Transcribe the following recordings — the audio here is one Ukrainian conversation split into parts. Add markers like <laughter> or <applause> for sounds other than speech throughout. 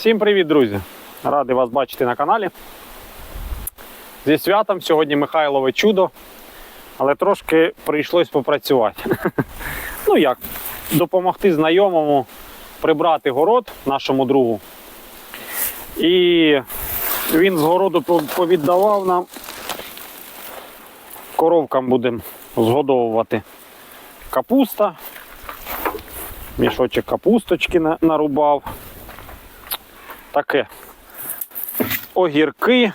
Всім привіт, друзі! Радий вас бачити на каналі. Зі святом сьогодні Михайлове чудо, але трошки прийшлось попрацювати. <laughs> Ну як, допомогти знайомому прибрати город нашому другу. І він з городу повіддавав нам. Коровкам будемо згодовувати капуста. Мішочок капусточки на- нарубав. Таке. Огірки,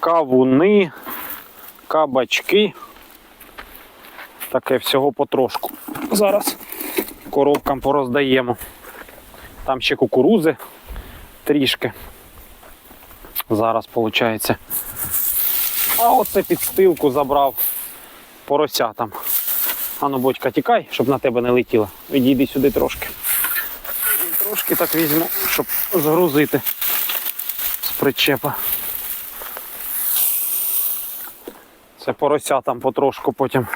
кавуни, кабачки. Таке всього потрошку. Зараз коровкам пороздаємо. Там ще кукурузи трішки. Зараз виходить. А оце підстилку забрав поросятам. Ану, бодька, тікай, щоб на тебе не летіло. Відійди сюди трошки. Трошки так візьму, щоб згрузити з причепа. Це поросятам потрошку потім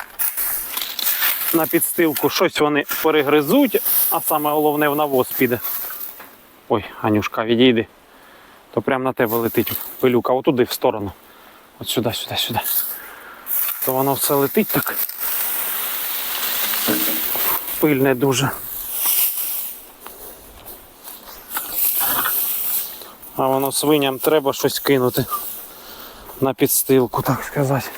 на підстилку щось вони перегризуть, а саме головне в навоз піде. Ой, Анюшка, відійди. То прямо на тебе летить пилюка, отуди в сторону. От сюди, сюди, сюди. То воно все летить так. Пильне дуже. А воно свиням треба щось кинути на підстилку, так сказати.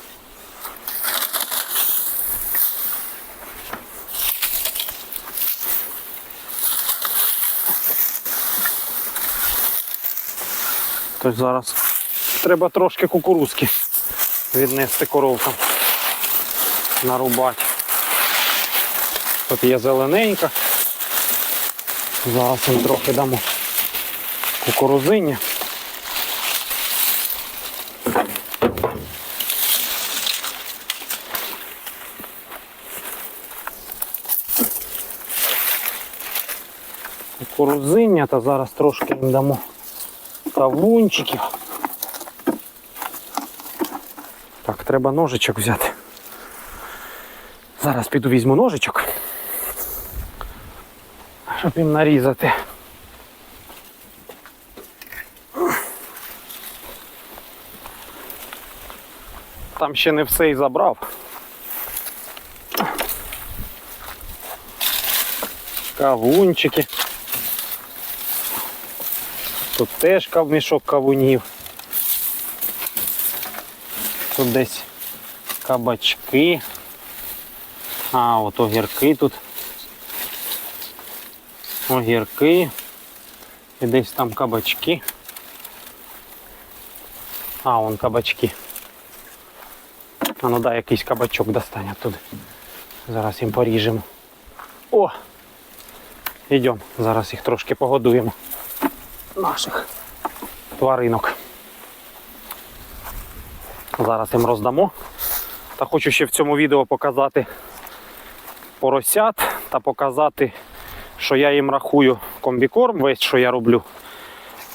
Тож зараз треба трошки кукурузки віднести коровкам. Нарубати. Тут є зелененька. Зараз їм трохи дамо кукурузині. Кукурузиння, та зараз трошки їм дамо кавунчиків. Так, треба ножичок взяти. Зараз піду візьму ножичок, щоб їм нарізати. Там ще не все і забрав. Кавунчики. Тут теж мішок кавунів. Тут десь кабачки. А, от огірки тут. Огірки. І десь там кабачки. А, вон кабачки. А ну дай якийсь кабачок достань оттуда. Зараз їм поріжемо. О! Йдемо, зараз їх трошки погодуємо. Наших тваринок. Зараз їм роздамо. Та хочу ще в цьому відео показати поросят та показати, що я їм рахую комбікорм, весь, що я роблю.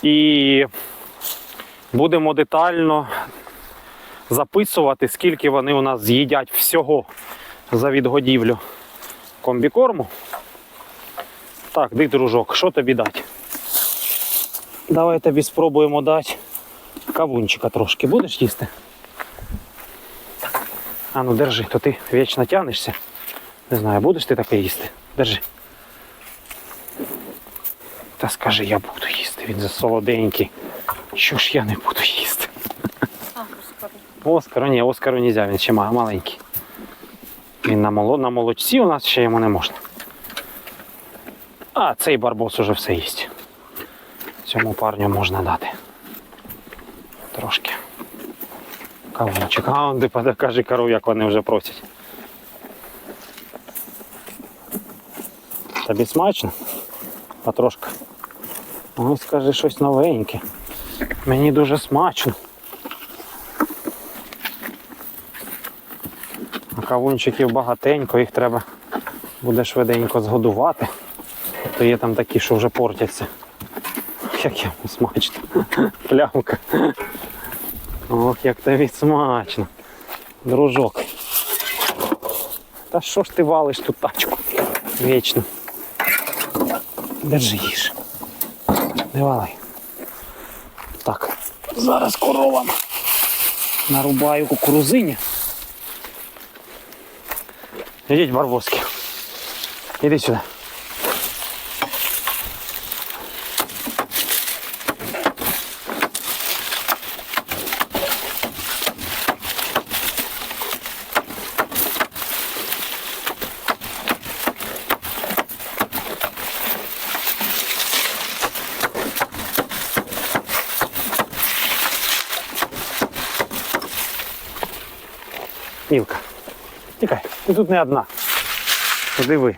І будемо детально записувати, скільки вони у нас з'їдять всього за відгодівлю комбікорму. Так, ди, дружок, що тобі дати? Давай тобі спробуємо дати кавунчика трошки. Будеш їсти? А ну держи, то ти вічно тянешся. Не знаю, будеш ти таке їсти? Держи. Та скажи, я буду їсти, він за солоденький. Що ж я не буду їсти? Оскару, ні, Оскару не можна, він ще маленький. Він на, моло, на молочці у нас ще йому не можна. А, цей барбос уже все їсть. Цьому парню можна дати. Трошки. Кавунчик. А он де каже коров, як вони вже просять. Тобі смачно? Потрошка. Ось скажи щось новеньке. Мені дуже смачно. Кавунчиків багатенько, їх треба буде швиденько згодувати. То є там такі, що вже портяться. Як йому смачно. Плямка. Ох, як тобі смачно. Дружок. Та що ж ти валиш ту тачку? Вічно. Держи їж. Не вали. Так, зараз коровам нарубаю кукурузині. Ідіть, барбоски. Іди сюди. Тікай, ти тут не одна. Диви.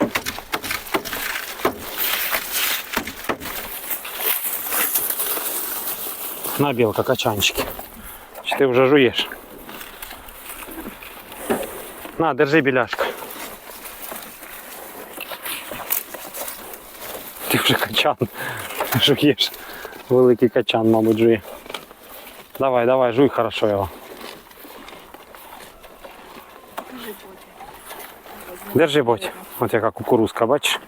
На, білка, качанчики. Чи ти вже жуєш? На, держи біляшка. Ти вже качан жуєш. Великий качан, мабуть, жує. Давай, давай, жуй хорошо його. Держи, боть. От яка кукурузка, бачиш?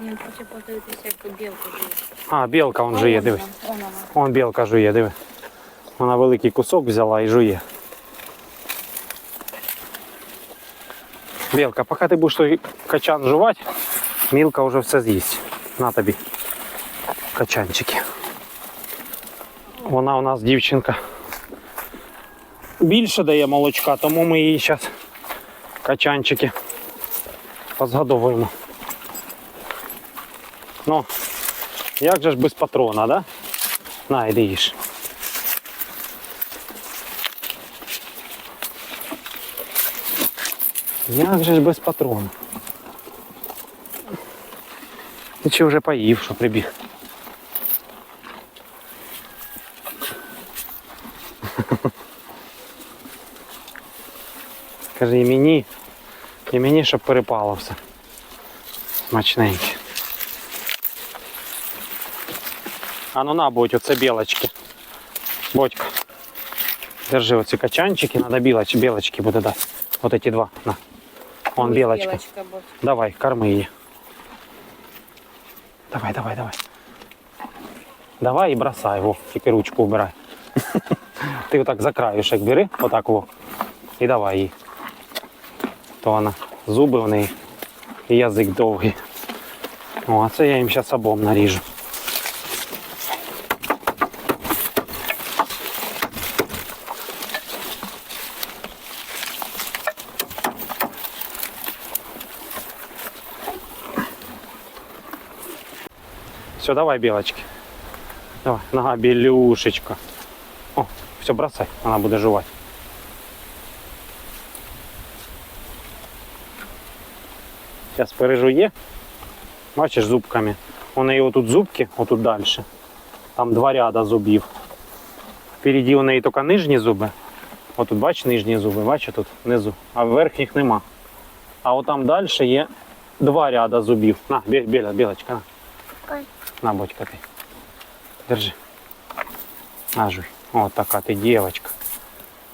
Він хоче подивитися, як білка живе. А, білка он жує, диви. Вон білка жує, диви. Вона великий кусок взяла і жує. Білка, поки ти будеш той качан жувати, мілка вже все з'їсть. На тобі. Качанчики. Вона у нас дівчинка. Більше дає молочка, тому ми її зараз качанчики Позгодовуємо. Ну, як же ж без патрона, да? На, іди їж. Як же ж без патрона? Ти чи вже поїв, що прибіг? <laughs> Скажи мені, і мені, щоб перепало все. Смачненьке. А ну на, будь, оце білочки. Бодька. Держи оці качанчики, надо білоч, білочки буде дати. Вот эти два. На. Вон білочка. Білочка, бо Давай, корми її. Давай, давай, давай. Давай і бросай, во, тільки ручку убирай. <laughs> Ти отак за краюшек бери, отак во. І давай їй. То вона зуби в неї і язик довгий. О, а це я їм зараз обом наріжу. Все, давай, белочки. Давай, нога, белюшечка. О, все, бросай, она будет жевать. Сейчас пережує. Бачиш зубками. У неї отут зубки, отут далі. Там два ряда зубів. Впереді у неї тільки нижні зуби. Отут бач нижні зуби, бач тут внизу. А верхніх нема. А от там далі є два ряда зубів. На, бі- біля, білочка, на. На, бочка ты. Держи. На, жуй. Вот такая ты девочка.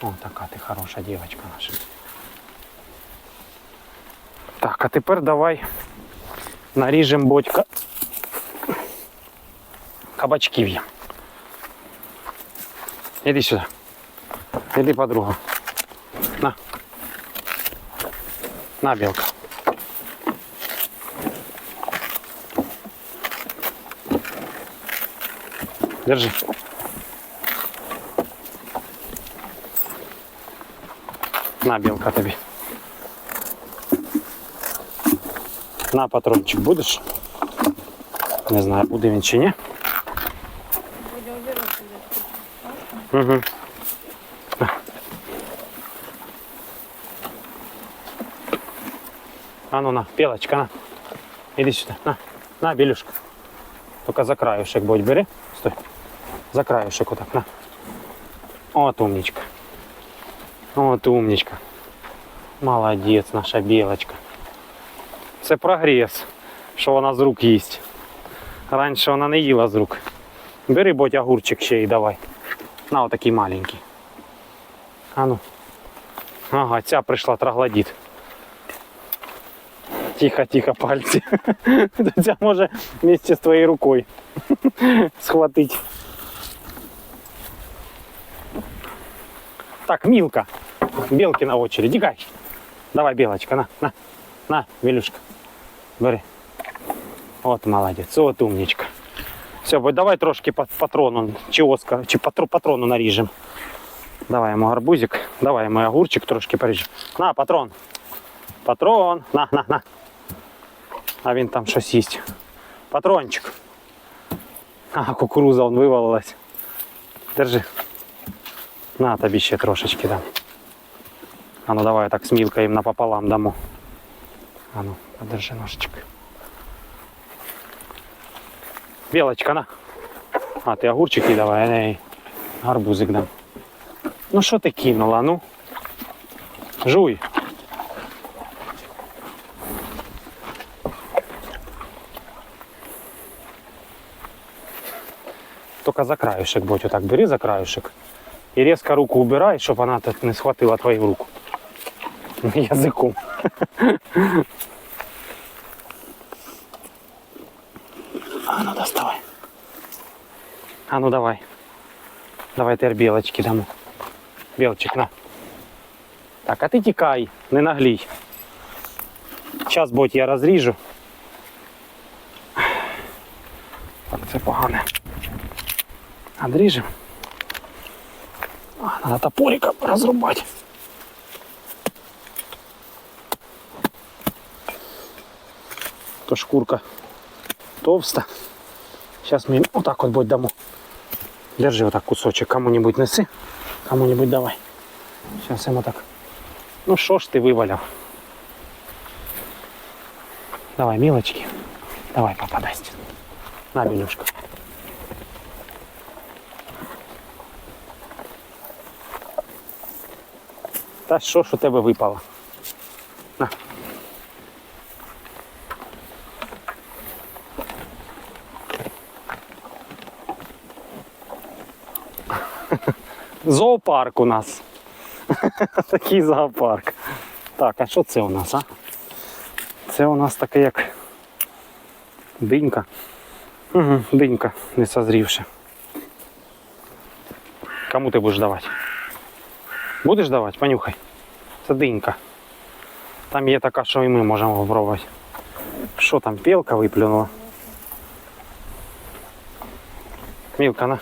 Вот такая ты хорошая девочка наша. Так, а тепер давай наріжемо бодька кабачків їм. Іди сюди. Іди, подруга. На. На, білка. Держи. На, білка тобі. На, патрончик будеш? Не знаю, буде він чи ні. буде обірвати. Угу. А ну на, пелочка, на. Иди сюда, на. На, Белюшка. Только за краюшек будь бери. Стой. За краюшек вот так, на. Вот умничка. Вот умничка. Молодець, наша білочка. Це прогрес, що вона з рук їсть. Раніше вона не їла з рук. Бери боть огурчик ще й давай. На отакий маленький. А ну. Ага, ця прийшла троглодіт. Тихо, тихо, пальці. <laughs> Ця може вместе з твоєю рукою <laughs> схватить. Так, Милка. Белки на очередь. Тікай. Давай, белочка, на, на, на, Вілюшка. Бери. От молодець, от умничка. Все, бо давай трошки пат- патрону, чи оска, чи патро, патрону наріжемо. Давай йому гарбузик, давай йому огурчик трошки поріжемо. На, патрон. Патрон. На, на, на. А він там щось їсть. Патрончик. А, кукуруза он вивалилась. Держи. На, тобі ще трошечки дам. А ну давай так з мілкою їм напополам дамо. А ну, Подержи ножичок. Белочка, на. А, ти огурчики давай, я їй гарбузик дам. Ну що ти кинула, ну? Жуй. Только за краюшек, будь вот так бери за краюшек. И резко руку убирай, чтобы она тут не схватила твою руку. <laughs> Языком. <laughs> А ну доставай. А ну давай. Давай тепер білочки дамо. Білчик, на. Так, а ти тікай, не наглій. Зараз будь я розріжу. Так, це погане. Одріжемо. А, Надо топориком розрубати. То шкурка товста. Сейчас мы им вот так вот будет дамо. Держи вот так кусочек. Кому-нибудь неси. Кому-нибудь давай. Сейчас ему так. Ну що ж ти виваляв? Давай, милочки. Давай, папа дасть. На, Білюшка. Та що ж у тебе випало? Зоопарк у нас. <laughs> Такий зоопарк. Так, а що це у нас, а? Це у нас таке як динька. Угу, динька, не созрівши. Кому ти будеш давати? Будеш давати? Понюхай. Це динька. Там є така, що і ми можемо спробувати. Що там, пілка виплюнула? Мілка, на.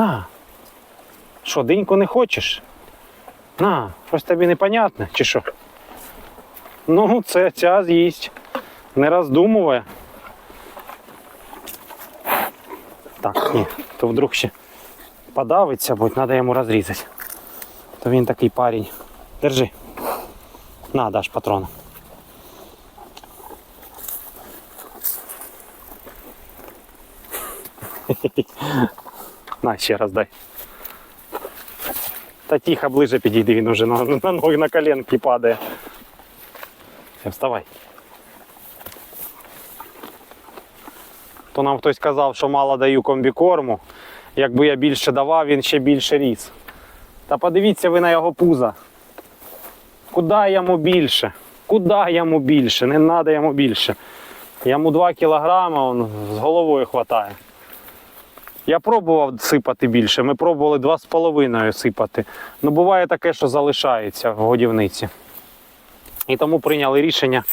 На. Що, диньку не хочеш? На, щось тобі непонятне, чи що? Ну, це ця з'їсть. Не роздумує. Так, ні, то вдруг ще подавиться, бо треба йому розрізати. То він такий парень. Держи. На, даш патрона. <laughs> На, ще раз дай. Та тихо, ближе підійди, він уже на, на ноги на коленки падає. Все, вставай. То нам хтось казав, що мало даю комбікорму. Якби я більше давав, він ще більше ріс. Та подивіться ви на його пузо. Куди йому більше? Куди йому більше? Не треба йому більше. Йому 2 кілограми он з головою хватає. Я пробував сипати більше, ми пробували 2,5 сипати. Ну буває таке, що залишається в годівниці. І тому прийняли рішення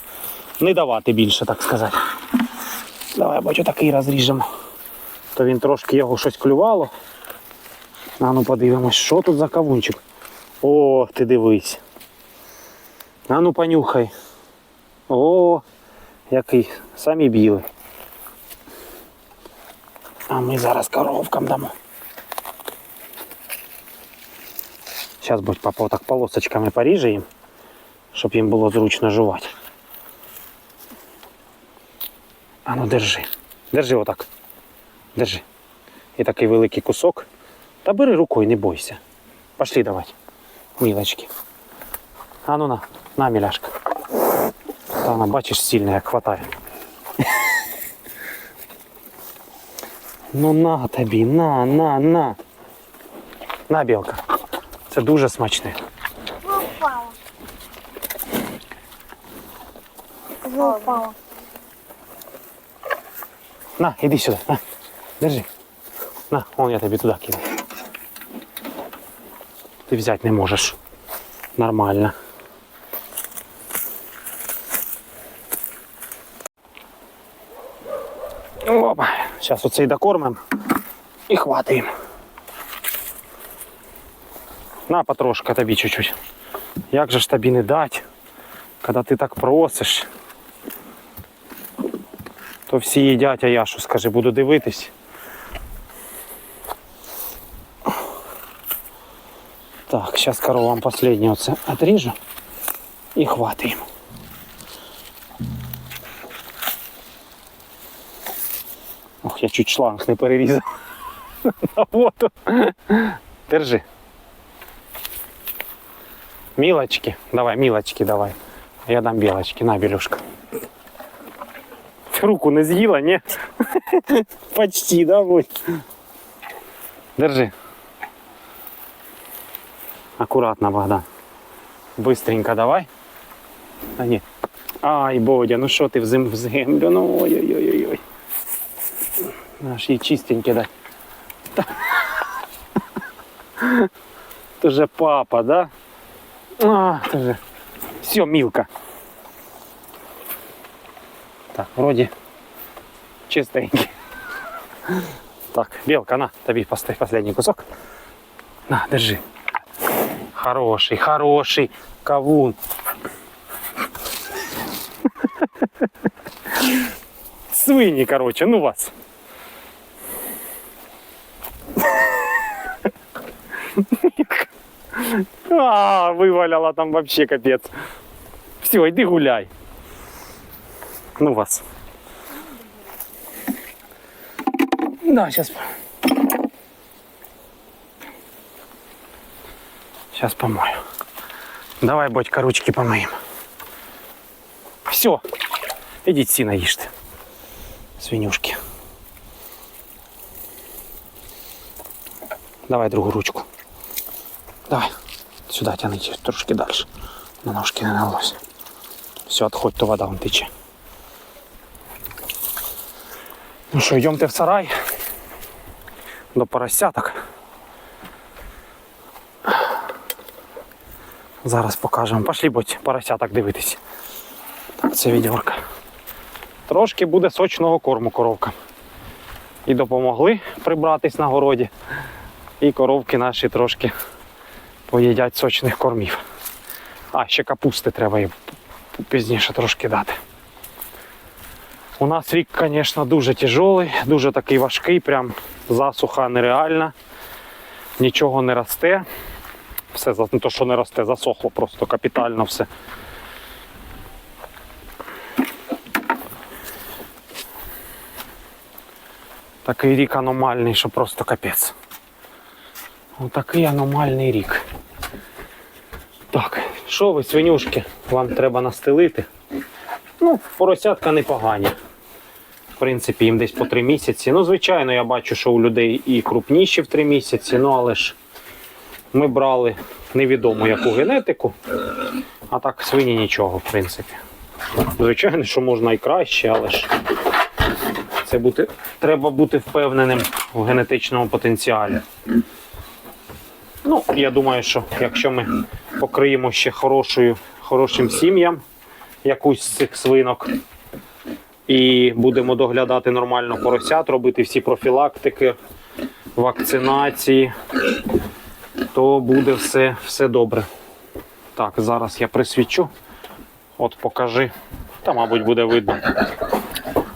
не давати більше, так сказати. Давай, бачу, такий розріжемо. То він трошки його щось клювало. А ну подивимось, що тут за кавунчик. О, ти дивись. А ну понюхай. О, який самі білий. А ми зараз коровкам дамо. Зараз будь папа так полосочками поріже їм, щоб їм було зручно жувати. А ну держи. Держи отак. Держи. І такий великий кусок. Та бери рукою, не бойся. Пошли давай. Мілочки. А ну на, на, міляшка. Та вона, бачиш, сильно як хватає. Ну на тобі, на, на, на. На, білка. Це дуже смачне. Упала. Упала. На, іди сюди. На, держи. На, вон я тобі туди кину. Ти взяти не можеш. Нормально. Зараз оцей докормим і хватаємо. На, потрошка тобі чуть-чуть. Як же ж тобі не дать, коли ти так просиш? То всі їдять, а я що скажи, буду дивитись. Так, зараз коровам оце отріжу і хватаємо. Ох, я чуть шланг не перерізав. <laughs> На воду. Держи. Мілочки. Давай, мілочки давай. А Я дам білочки. На, білюшка. Руку не з'їла, ні? <laughs> Почти, да, будь. Держи. Аккуратно, Богдан. Быстренько давай. А ні. Ай, Бодя, ну що ти в, зем... в землю? Ну ой-ой-ой-ой. Аж їй чистеньке дай. Та. То же папа, да? А, то же. Все, Милка. Так, вроде чистенький. Так, белка, на, тобі поставь последний кусок. На, держи. Хороший, хороший кавун. Свині, короче, ну вас. А, вываляла там вообще капец. Все, иди гуляй. Ну вас. Да, сейчас. Сейчас помою. Давай, Бодька, ручки помоем. Все. Идите сіна їжте. Свинюшки. Давай другу ручку. Давай. Сюда тяни трошки далі. На ножки не налось. Все, отходь, то вода вон тече. Ну що, йдемте в сарай. До поросяток. Зараз покажемо. Пошлі будь поросяток дивитись. Це відьорка. Трошки буде сочного корму коровка. І допомогли прибратись на городі. І коровки наші трошки поїдять сочних кормів. А, ще капусти треба їм пізніше трошки дати. У нас рік, звісно, дуже тяжелий, дуже такий важкий, прям засуха нереальна. Нічого не росте. Все не то, що не росте, засохло просто капітально все. Такий рік аномальний, що просто капець. Отакий аномальний рік. Що ви, свинюшки, вам треба настелити? Ну, поросятка непогані. В принципі, їм десь по три місяці. Ну, звичайно, я бачу, що у людей і крупніші в три місяці, ну але ж ми брали невідомо яку генетику, а так свині нічого, в принципі. Звичайно, що можна і краще, але ж це бути, треба бути впевненим в генетичному потенціалі. Ну, я думаю, що якщо ми покриємо ще хорошою, хорошим сім'ям якусь з цих свинок і будемо доглядати нормально поросят, робити всі профілактики, вакцинації, то буде все, все добре. Так, зараз я присвічу. От покажи. Та, мабуть, буде видно.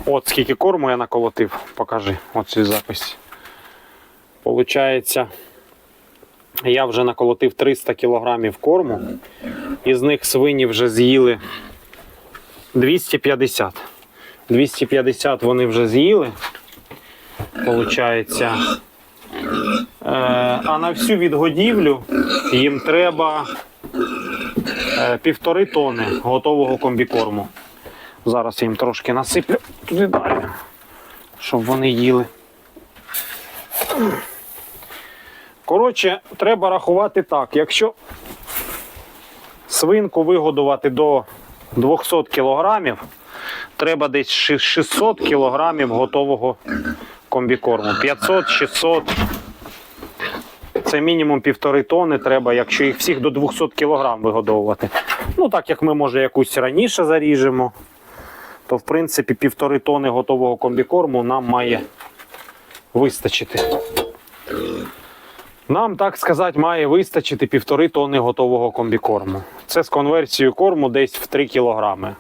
От скільки корму я наколотив, покажи оцю запись. Получається, я вже наколотив 300 кілограмів корму. Із них свині вже з'їли 250. 250 вони вже з'їли. Получається. Е, а на всю відгодівлю їм треба е, півтори тони готового комбікорму. Зараз я їм трошки насиплю туди далі, щоб вони їли. Коротше, треба рахувати так. Якщо свинку вигодувати до 200 кілограмів, треба десь 600 кілограмів готового комбікорму. 500-600. Це мінімум півтори тони треба, якщо їх всіх до 200 кілограм вигодовувати. Ну, так як ми, може, якусь раніше заріжемо, то в принципі півтори тони готового комбікорму нам має вистачити. Нам, так сказати, має вистачити півтори тони готового комбікорму. Це з конверсією корму десь в 3 кілограми.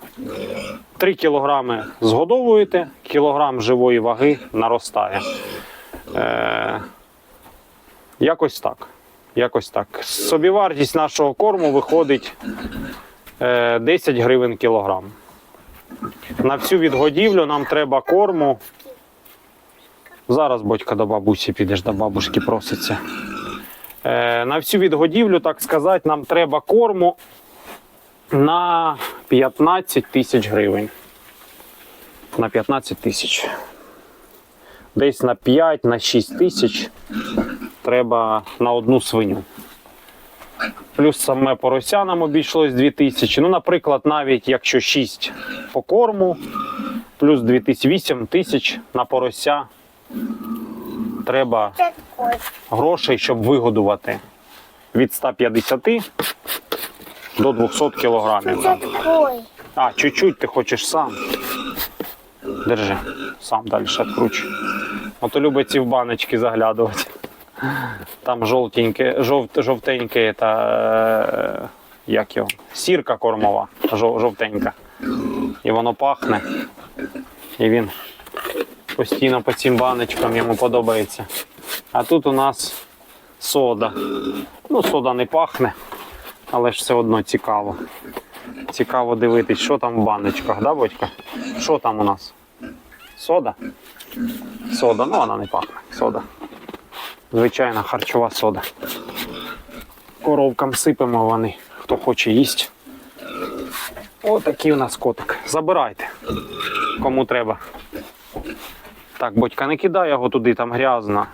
3 кілограми згодовуєте, кілограм живої ваги наростає. Е, якось так. Якось так. Собівартість нашого корму виходить е, 10 гривень кілограм. На всю відгодівлю нам треба корму. Зараз батька до бабусі підеш, до бабушки проситься. Е, на всю відгодівлю, так сказати, нам треба корму на 15 тисяч гривень. На 15 тисяч. Десь на 5 на 6 тисяч треба на одну свиню. Плюс саме порося нам обійшлось 2 тисячі. Ну, наприклад, навіть якщо 6 по корму, плюс 2 тисячі, 8 тисяч на порося треба грошей, щоб вигодувати від 150 до 200 кілограмів. А, чуть-чуть ти хочеш сам. Держи, сам далі відкручуй. Ото любить ці в баночки заглядувати. Там жовтеньке, жовт, жовтеньке та е, як його? Сірка кормова, жов, жовтенька. І воно пахне. І він постійно по цим баночкам йому подобається. А тут у нас сода. Ну, сода не пахне, але ж все одно цікаво. Цікаво дивитись, що там в баночках, да, батька? Що там у нас? Сода? Сода, ну вона не пахне. Сода. Звичайна харчова сода. Коровкам сипемо вони, хто хоче їсть. Отакий у нас котик. Забирайте, кому треба. Так, батька, не кидай його туди, там грязно.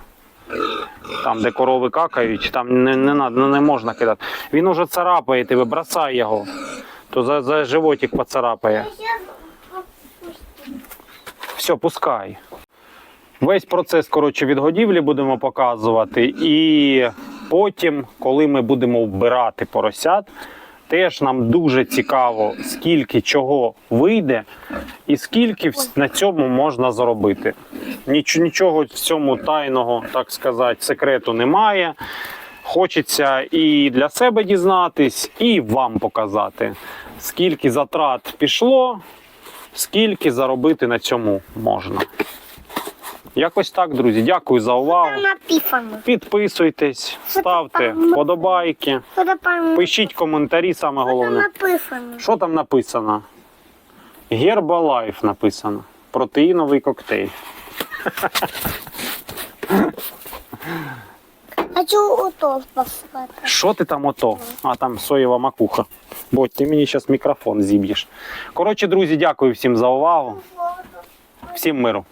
Там, де корови какають, там не, не, надо, не можна кидати. Він уже царапає тебе, бросай його. То за, за животик поцарапає. Все, пускай. Весь процес коротше, відгодівлі будемо показувати. І потім, коли ми будемо вбирати поросят, теж нам дуже цікаво, скільки чого вийде і скільки на цьому можна заробити. Ніч, нічого в цьому тайного, так сказати, секрету немає. Хочеться і для себе дізнатись, і вам показати, скільки затрат пішло, скільки заробити на цьому можна. Якось так, друзі. Дякую за увагу. Підписуйтесь, ставте вподобайки, пишіть коментарі, саме головне. Що там написано? Гербалайф написано. Протеїновий коктейль. Хочу утол послать. Що ти там ото? А там соєва макуха. Бо ти мені зараз мікрофон зіб'єш. Коротше, друзі, дякую всім за увагу. Всім миру.